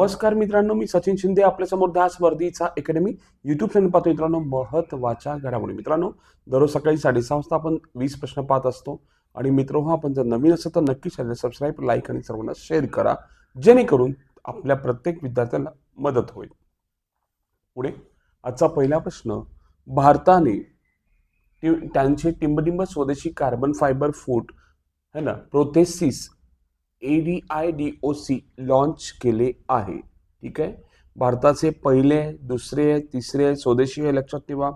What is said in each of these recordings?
नमस्कार मित्रांनो मी सचिन शिंदे आपल्यासमोर दास वर्दीचा अकॅडमी युट्यूब चॅनल पाहतो मित्रांनो महत्त्वाच्या घडामोडी. मित्रांनो दररोज सकाळी साडेसहा वाजता आपण वीस प्रश्न पाहत असतो आणि मित्र हो आपण जर नवीन असेल तर नक्की चॅनल सबस्क्राईब लाईक आणि सर्वांना शेअर करा जेणेकरून आपल्या प्रत्येक विद्यार्थ्यांना मदत होईल. पुढे आजचा पहिला प्रश्न भारताने टी- त्यांचे टिंबटिंब स्वदेशी कार्बन फायबर फूड है ना prosthesis A D I D O C launch केले आहे. ठीक आहे? भारताचे पहिले दुसरे तिसरे स्वदेशी हे लक्षात ठेवा.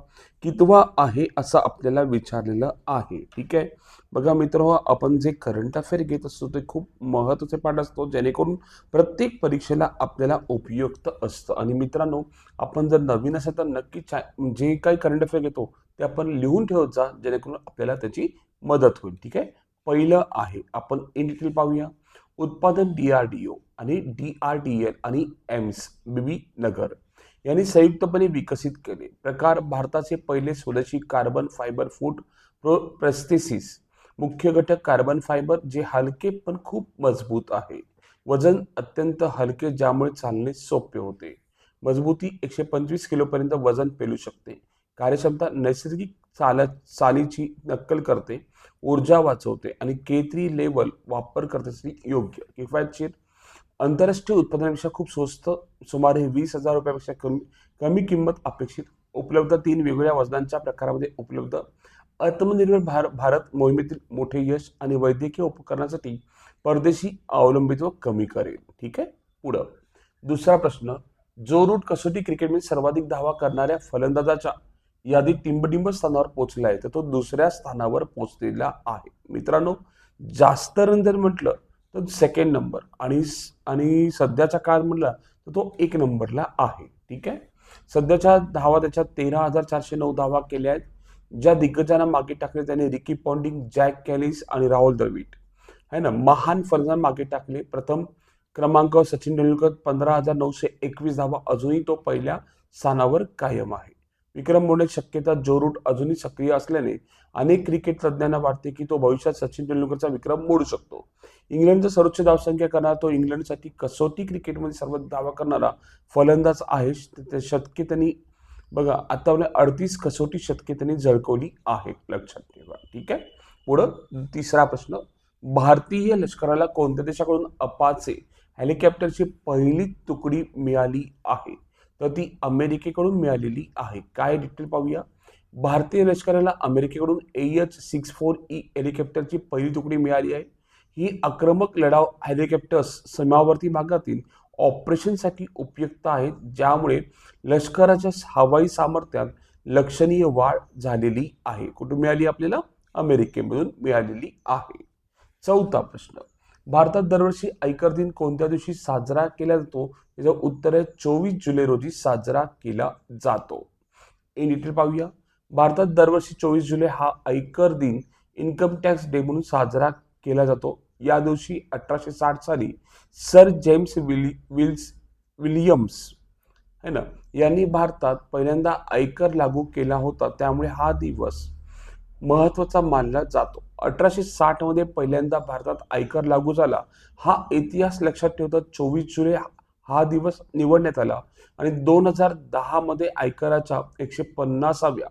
कितवा आहे असं आपल्याला विचारलेलं आहे. ठीक आहे? बघा मित्र आपण जे करंट अफेअर घेत असतो ते खूप महत्त्वाचे पाठ असतो जेणेकरून प्रत्येक परीक्षेला आपल्याला उपयुक्त असतं. आणि मित्रांनो आपण जर नवीन असेल तर नक्की चा जे काही करंट अफेअर घेतो ते आपण लिहून ठेवत जा जेणेकरून आपल्याला त्याची मदत होईल. ठीक आहे? पहिलं आहे आपण इन डिटेल पाहूया. उत्पादन डी आर डी ओ आणि डी आर डी एल आणि एम्स बीबी नगर यांनी संयुक्तपणे विकसित केले. प्रकार भारताचे पहिले स्वदेशी carbon fibre foot prosthesis मुख्य घटक कार्बन फायबर जे हलके पण खूप मजबूत आहे. वजन अत्यंत हलके ज्यामुळे चालणे सोपे होते. मजबूती एकशे पंचवीस किलोपर्यंत वजन पेलू शकते. कार्यक्षमता नैसर्गिक चाल चालीची नक्कल करते ऊर्जा वाचवते आणि के थ्री लेवल वापर करण्यासाठी योग्य. किफायतशीर आंतरराष्ट्रीय उत्पादनापेक्षा खूप स्वस्त सुमारे वीस हजार रुपयापेक्षा कमी कमी किंमत अपेक्षित उपलब्ध तीन वेगवेगळ्या वजनांच्या प्रकारामध्ये उपलब्ध. आत्मनिर्भर भार भारत मोहिमेतील मोठे यश आणि वैद्यकीय उपकरणासाठी परदेशी अवलंबित्व कमी करेल. ठीक आहे? पुढं. दुसरा प्रश्न. जो रूट कसोटी क्रिकेटमध्ये सर्वाधिक धावा करणाऱ्या फलंदाजाच्या यादी टिंबटिंब स्थानावर पोहोचला आहे. तर तो दुसऱ्या स्थानावर पोहोचलेला आहे. मित्रांनो जास्त रन जर म्हटलं तर सेकंड नंबर आणि आणि सध्याच्या काळात म्हटला तर तो एक नंबरला आहे. ठीक आहे? सध्याच्या धावा त्याच्या तेरा हजार चारशे नऊ धावा केल्या आहेत. ज्या दिग्गजांना मागे टाकले त्याने रिकी पॉन्डिंग जॅक कॅलिस आणि राहुल द्रविड. है ना? महान फलंदाज मागे टाकले. प्रथम क्रमांक सचिन तेंडुलकर पंधरा हजार नऊशे एकवीस धावा. अजूनही तो पहिल्या स्थानावर कायम आहे. विक्रम होण्याची शक्यता जो रूट अजूनही सक्रिय असल्याने अनेक क्रिकेट तज्ज्ञांना वाटते की तो भविष्यात सचिन तेंडुलकरचा विक्रम मोडू शकतो. इंग्लंडचा सर्वोच्च धावसंख्या करणारा तो इंग्लंडसाठी कसोटी क्रिकेटमध्ये सर्वात धावा करणारा फलंदाज आहे. त्या शतके त्यांनी बघा आता अडतीस कसोटी शतके त्यांनी झळकवली आहेत लक्षात ठेवा. ठीक आहे? पुढं तिसरा प्रश्न. भारतीय लष्कराला कोणत्या देशाकडून अपाचे हेलिकॉप्टरची पहिली तुकडी मिळाली आहे? तर ती अमेरिकेकडून मिळालेली आहे. काय डिटेल पाहूया? भारतीय लष्कराला अमेरिकेकडून एच सिक्स फोर ई हेलिकॉप्टरची पहिली तुकडी मिळाली आहे. ही आक्रमक लढाव हेलिकॉप्टर्स सीमावर्ती भागातील ऑपरेशनसाठी उपयुक्त आहेत ज्यामुळे लष्कराच्या हवाई सामर्थ्यात लक्षणीय वाढ झालेली आहे. कुठून मिळाली आपल्याला? अमेरिकेमधून मिळालेली आहे. चौथा प्रश्न. भारतात दरवर्षी आयकर दिन कोणत्या दिवशी साजरा केला जातो? याचं उत्तर आहे चोवीस जुलै रोजी साजरा केला जातो. इन डिटेल पाहूया. भारतात दरवर्षी चोवीस जुलै हा आयकर दिन इन्कम टॅक्स डे म्हणून साजरा केला जातो. या दिवशी अठराशे साठ साली sir James Willie Wills Williams है ना? यांनी भारतात पहिल्यांदा आयकर लागू केला होता. त्यामुळे हा दिवस महत्त्वाचा मानला जातो. अठराशे साठमध्ये पहिल्यांदा भारतात आयकर लागू झाला. हा इतिहास लक्षात ठेवता चोवीस जुलै हा दिवस निवडण्यात आला आणि दोन हजार दहामध्ये आयकराच्या एकशे पन्नासाव्या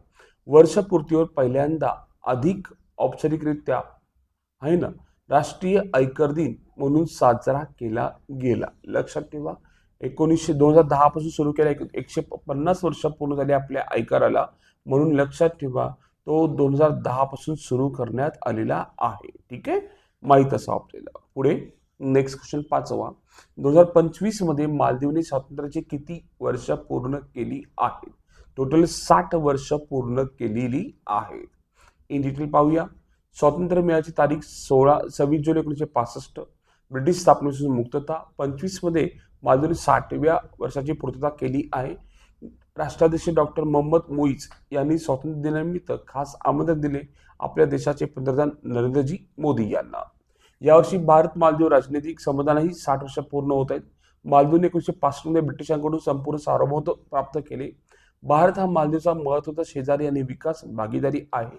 वर्षपूर्तीवर पहिल्यांदा अधिक औपचारिकरित्या आहे ना राष्ट्रीय आयकर दिन म्हणून साजरा केला गेला. लक्षात ठेवा एकोणीसशे दोन हजार दहापासून सुरू केला. एक- एकशे पन्नास वर्ष पूर्ण झाली आपल्या आयकराला म्हणून लक्षात ठेवा. तो दोन हजार दहापासून सुरू करण्यात आलेला आहे. ठीक आहे? माहीत असं आपल्याला. पुढे नेक्स्ट क्वेश्चन पाचवा. दोन हजार पंचवीसमध्ये मालदीवने स्वातंत्र्याची किती वर्ष पूर्ण केली आहेत? टोटल साठ वर्ष पूर्ण केलेली आहेत. इन डिटेल पाहूया. स्वातंत्र्य मिळायची तारीख सोळा सव्वीस जुलै एकोणीसशे पासष्ट. ब्रिटिश स्थापनेपासून मुक्तता. पंचवीसमध्ये मालदीवने साठव्या वर्षाची पूर्तता केली आहे. राष्ट्राध्यक्ष डॉक्टर मोहम्मद मोईज यांनी स्वातंत्र्य दिनानिमित्त खास आमंत्रण दिले आपल्या देशाचे पंतप्रधान नरेंद्रजी मोदी यांना. यावर्षी भारत मालदीव राजनैतिक समाधानही साठ वर्ष पूर्ण होत आहेत. मालदीवने एकोणीसशे पासष्टमध्ये ब्रिटिशांकडून संपूर्ण सार्वभौमत्व प्राप्त केले. भारत हा मालदीवचा महत्त्वाचा शेजारी आणि विकास भागीदारी आहे.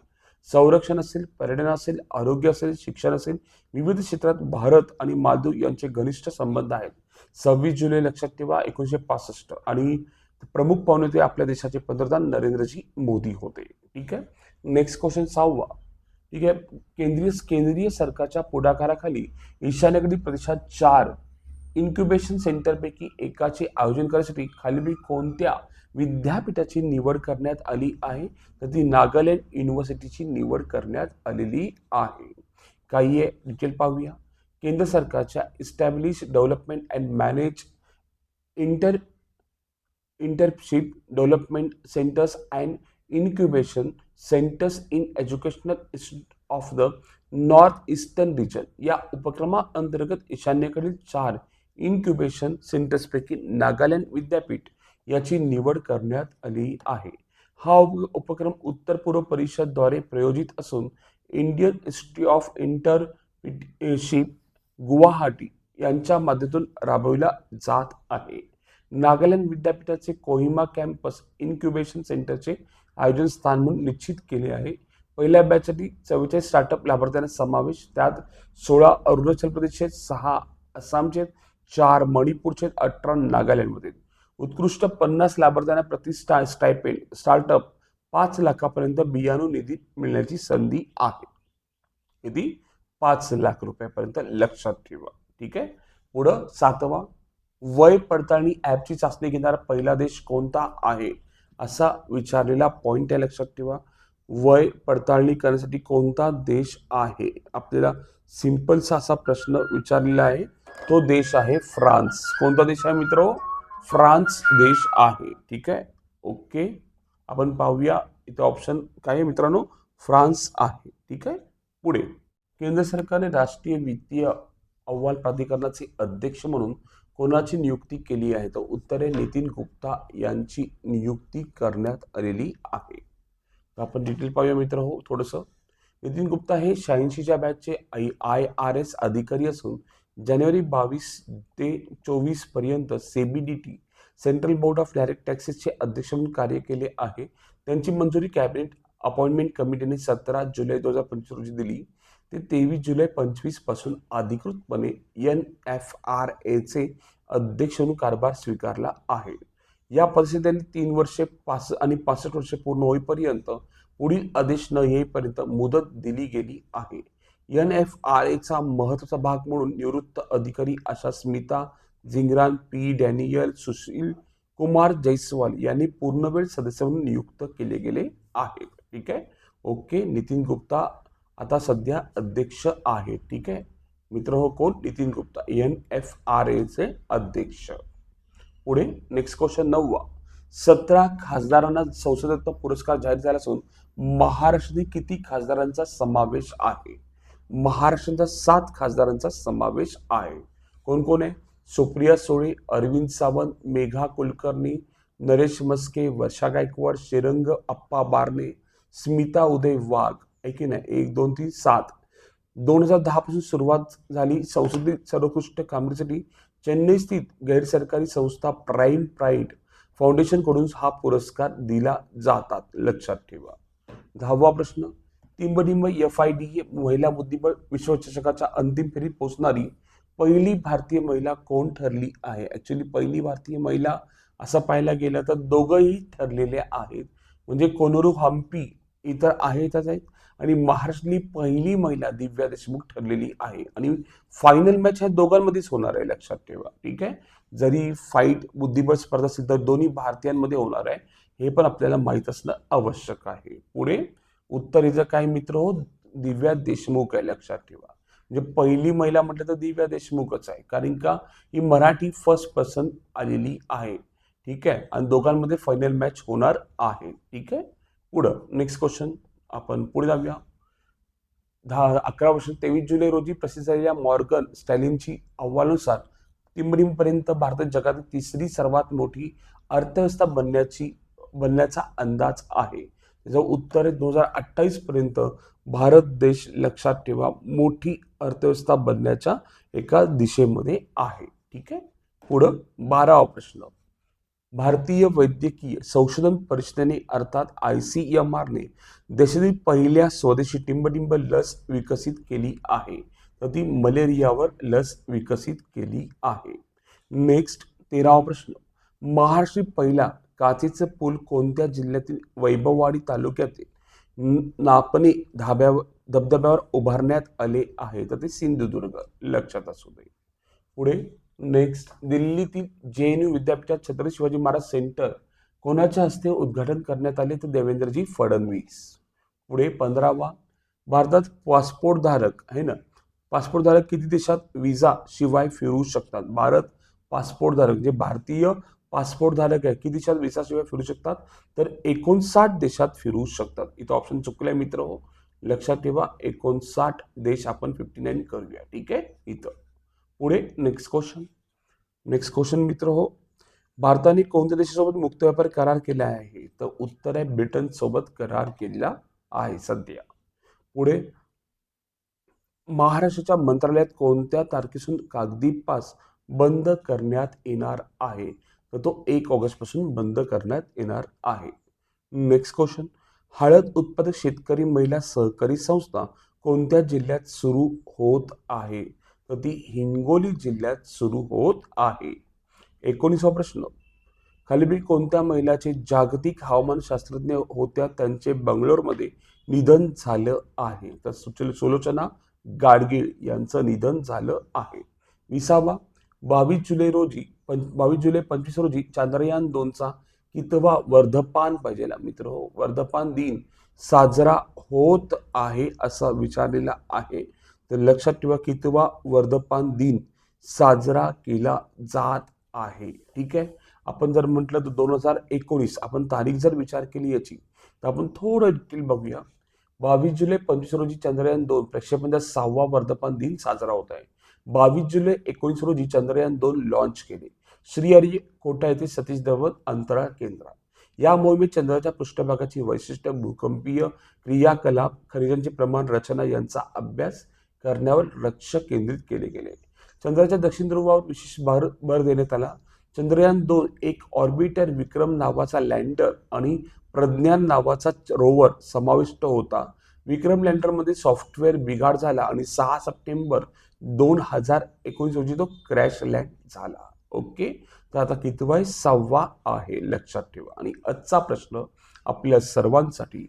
संरक्षण असेल पर्यटन असेल आरोग्य असेल शिक्षण असेल विविध क्षेत्रात भारत आणि मालदीव यांचे घनिष्ठ संबंध आहेत. सव्वीस जुलै लक्षात ठेवा एकोणीसशे पासष्ट आणि प्रमुख पाहुणे ते आपल्या देशाचे पंतप्रधान नरेंद्रजी मोदी होते. ठीक आहे? नेक्स्ट क्वेश्चन सहावा. ठीक आहे? केंद्रीय केंद्रीय सरकारच्या पुढाकाराखाली ईशान्येकडील प्रदेशात चार इन्क्युबेशन सेंटरपैकी एकाचे आयोजन करण्यासाठी खालील कोणत्या विद्यापीठाची निवड करण्यात आली आहे? तर ती नागालँड युनिव्हर्सिटीची निवड करण्यात आलेली आहे. काही आहे डिटेल पाहूया. केंद्र सरकारच्या establish development and manage inter internship development centres and incubation centres in educational institute of the north eastern region या उपक्रमाअंतर्गत ईशान्येकडील चार इन्क्युबेशन सेंटर्सपैकी नागालँड विद्यापीठ याची निवड करण्यात आली आहे. हा उपक्रम उत्तर पूर्व परिषदद्वारे प्रयोजित असून Indian institute of internship Guwahati यांच्या माध्यमातून राबविला जात आहे. नागालँड विद्यापीठाचे कोहिमा कॅम्पस इन्क्युबेशन सेंटरचे आयोजन स्थान म्हणून निश्चित केले आहे. पहिल्या बॅचसाठी चव्वेचाळीस स्टार्टअप लाभार्थ्यांना समावेश त्यात सोळा अरुणाचल प्रदेशचे सहा आसामचे चार मणिपूरचे अठरा नागालँडमध्ये उत्कृष्ट पन्नास लाभार्थ्यांना प्रति स्टा स्टायपेंड स्टार्टअप पाच लाखापर्यंत बियाणू निधी मिळण्याची संधी आहे. निधी पाच लाख रुपयापर्यंत लक्षात ठेवा. ठीक आहे? पुढं सातवा वय पडताळणी ॲपची चाचणी घेणारा पहिला देश कोणता आहे? असा विचारलेला पॉईंट आहे लक्षात ठेवा. वय पडताळणी करण्यासाठी कोणता देश आहे? आपल्याला सिम्पलसा असा प्रश्न विचारलेला आहे. तो देश आहे फ्रान्स. कोणता देश आहे मित्र? फ्रान्स देश आहे. ठीक आहे? ओके. आपण पाहूया इथे ऑप्शन काय आहे मित्रांनो? फ्रान्स आहे. ठीक आहे? पुढे. केंद्र सरकारने राष्ट्रीय वित्तीय अहवाल प्राधिकरणाचे अध्यक्ष म्हणून कोणाची नियुक्ती केली आहे? तर उत्तर आहे नितीन गुप्ता यांची नियुक्ती करण्यात आलेली आहे. तर आपण डिटेल पाहूया मित्र. हो थोडंसं. नितीन गुप्ता हे शहाऐंशीच्या बॅचचे आय आय आर एस अधिकारी असून जानेवारी बावीस ते चोवीसपर्यंत CBDT central board of direct टॅक्सेसचे अध्यक्ष म्हणून कार्य केले आहे. त्यांची मंजुरी कॅबिनेट अपॉइंटमेंट कमिटीने सतरा जुलै दोन हजार पंचवीस रोजी दिली. ते तेवीस जुलै पंचवीसपासून अधिकृतपणे एन एफ आर एचे अध्यक्ष म्हणून कारभार स्वीकारला आहे. या परिषदेने त्यांनी तीन वर्षे पास आणि पासष्ट वर्षे पूर्ण होईपर्यंत पुढील आदेश न येईपर्यंत मुदत दिली गेली आहे. एन एफ आर एचा महत्त्वाचा भाग म्हणून निवृत्त अधिकारी अशा स्मिता झिंगरान पी डॅनियल सुशील कुमार जैसवाल यांनी पूर्णवेळ सदस्य म्हणून नियुक्त केले गेले आहेत ठीक आहे? ओके नितीन गुप्ता आता सध्या अध्यक्ष आहे ठीक आहे? मित्र हो कोण? Nitin Gupta N F R एचे अध्यक्ष. पुढे नेक्स्ट क्वेश्चन नववा. सतरा खासदारांना संसदत्व पुरस्कार जाहीर झाला असून महाराष्ट्रातील किती खासदारांचा समावेश आहे? महाराष्ट्राच्या सात खासदारांचा समावेश आहे. कोण कोण आहे? सुप्रिया सोळे अरविंद सावंत मेघा कुलकर्णी नरेश मस्के वर्षा गायकवाड श्रीरंग अप्पा बारणे स्मिता उदय वाघ. आहे की नाही? एक दोन तीन सात. दोन हजार दहापासून सुरुवात झाली संसदेत सर्वोत्कृष्ट कामगिरीसाठी चेन्नई स्थित गैरसरकारी संस्था प्राईम प्राईड फाउंडेशनकडून हा पुरस्कार दिला जातात. लक्षात ठेवा. दहावा प्रश्न. टिंबटिंब एफ आय डी महिला बुद्धिबळ विश्वचषकाच्या अंतिम फेरीत पोहोचणारी पहिली भारतीय महिला कोण ठरली आहे? ऍक्च्युली पहिली भारतीय महिला असं पाहायला गेलं तर दोघंही ठरलेले आहेत. म्हणजे कोनोरू हम्पी इतर आहेतच आहेत आणि महाराष्ट्रातली पहिली महिला दिव्या देशमुख ठरलेली आहे. आणि फायनल मॅच ह्या दोघांमध्येच होणार आहे लक्षात ठेवा. ठीक आहे? जरी फाईट बुद्धिबळ स्पर्धा सिद्ध दोन्ही भारतीयांमध्ये होणार आहे. हे पण आपल्याला माहीत असणं आवश्यक आहे. पुढे उत्तरेचा काय मित्र हो दिव्या देशमुख आहे लक्षात ठेवा. म्हणजे पहिली महिला म्हटलं तर दिव्या देशमुखच आहे. कारण का? ही मराठी फर्स्ट पर्सन आलेली आहे. ठीक आहे? आणि दोघांमध्ये फायनल मॅच होणार आहे. ठीक आहे? पुढं नेक्स्ट क्वेश्चन आपण पुढे जाऊया. दहा अकरा वर्ष तेवीस जुलै रोजी प्रसिद्ध झालेल्या मॉर्गन स्टॅलिनची अहवालानुसार तिमरीमपर्यंत भारतात जगातील तिसरी सर्वात मोठी अर्थव्यवस्था बनण्याची बनण्याचा अंदाज आहे. त्याचं उत्तर आहे दोन हजार अठ्ठावीस पर्यंत भारत देश लक्षात ठेवा मोठी अर्थव्यवस्था बनण्याच्या एका दिशेमध्ये आहे. ठीक आहे? पुढं बारावा प्रश्न. भारतीय वैद्यकीय संशोधन परिषदेने अर्थात आय सी एम आरने देशातील पहिल्या स्वदेशी टिंबटिंब लस विकसित केली आहे. तर ती मलेरियावर लस विकसित केली आहे. नेक्स्ट तेरावा प्रश्न. महाराष्ट्री पहिला काचेचं पूल कोणत्या जिल्ह्यातील वैभववाडी तालुक्यातील नापणे धाब्यावर धबधब्यावर उभारण्यात आले आहे? तर ते सिंधुदुर्ग. लक्षात असू दे. पुढे नेक्स्ट दिल्लीतील जे एन यू विद्यापीठात छत्रपती शिवाजी महाराज सेंटर कोणाच्या हस्ते उद्घाटन करण्यात आले तर देवेंद्रजी फडणवीस? पुढे पंधरावा भारतात पासपोर्टधारक आहे ना? पासपोर्टधारक किती देशात विजा शिवाय फिरू शकतात? भारत पासपोर्टधारक जे भारतीय पासपोर्टधारक आहे किती देशात विजा शिवाय फिरू शकतात? तर एकोणसाठ देशात फिरू शकतात. इथं ऑप्शन चुकलंय मित्र हो. लक्षात ठेवा एकोणसाठ देश आपण फिफ्टी नाईन करूया. ठीक आहे? इथं. पुढे नेक्स्ट क्वेश्चन नेक्स्ट क्वेश्चन मित्र हो भारताने कोणत्या देशासोबत मुक्त व्यापार करार केला आहे? तर उत्तर आहे ब्रिटन सोबत करार केलेला आहे सध्या. पुढे महाराष्ट्राच्या मंत्रालयात कोणत्या तारखेपासून कागदी पास बंद करण्यात येणार आहे? तर तो एक ऑगस्टपासून बंद करण्यात येणार आहे. नेक्स्ट क्वेश्चन हळद उत्पादक शेतकरी महिला सहकारी संस्था कोणत्या जिल्ह्यात सुरू होत आहे? तर ती हिंगोली जिल्ह्यात सुरू होत आहे. एकोणीसवा प्रश्न. खालीपैकी कोणत्या महिलाचे जागतिक हवामान शास्त्रज्ञ होत्या? त्यांचे बंगलोरमध्ये निधन झालं आहे. तर सुचल सुलोचना गाडगीळ यांचं निधन झालं आहे. विसावा बावीस जुलै रोजी पं बावीस जुलै पंचवीस रोजी चांद्रयान दोनचा कितवा वर्धपान पाहिजे मित्र हो वर्धपान दिन साजरा होत आहे असं विचारलेला आहे. तर लक्षात ठेवा कितवा वर्धपान दिन साजरा केला जात आहे. ठीक आहे? आपण जर म्हटलं तर दोन हजार एकोणीस आपण तारीख जर विचार केली याची तर आपण थोडं डिटेल बघूया. बावीस जुलै पंचवीस रोजी चंद्रयान दोन प्रक्षेपणाचा सहावा वर्धपान दिन साजरा होत आहे. बावीस जुलै एकोणीस रोजी चंद्रयान दोन लॉन्च केले. श्रीहरी कोटा येथे सतीश धवन अंतराळ केंद्र. या मोहिमेत चंद्राच्या पृष्ठभागाची वैशिष्ट्य भूकंपीय क्रियाकलाप खनिजांचे प्रमाण रचना यांचा अभ्यास करण्यावर लक्ष केंद्रित केले गेले. चंद्राच्या दक्षिण ध्रुवावर विशेष भर भर देण्यात आला. चंद्रयान दोन एक ऑर्बिटर विक्रम नावाचा लँडर आणि प्रज्ञान नावाचा रोवर समाविष्ट होता. विक्रम लँडरमध्ये सॉफ्टवेअर बिघाड झाला आणि सहा सप्टेंबर दोन हजार एकोणीस रोजी तो क्रॅश लँड झाला. ओके? तर आता कितवा सहावा आहे. लक्षात ठेवा. आणि आजचा प्रश्न आपल्या सर्वांसाठी.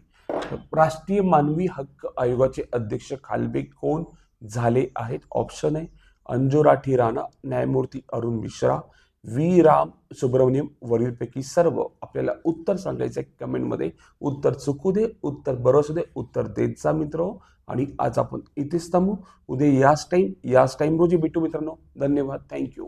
राष्ट्रीय मानवी हक्क आयोगाचे अध्यक्ष खालबे कोण? झाले आहेत. ऑप्शन आहे अंजुराठी राणा न्यायमूर्ती अरुण मिश्रा व्ही. राम सुब्रमण्यम वरीलपैकी सर्व. आपल्याला उत्तर सांगायचं आहे कमेंटमध्ये. उत्तर चुकू दे उत्तर बरोसू दे उत्तर देत जा मित्र हो. आणि आज आपण इथेच थांबू. उद्या याच टाईम याच टाईम रोजी भेटू मित्रांनो. धन्यवाद. थँक्यू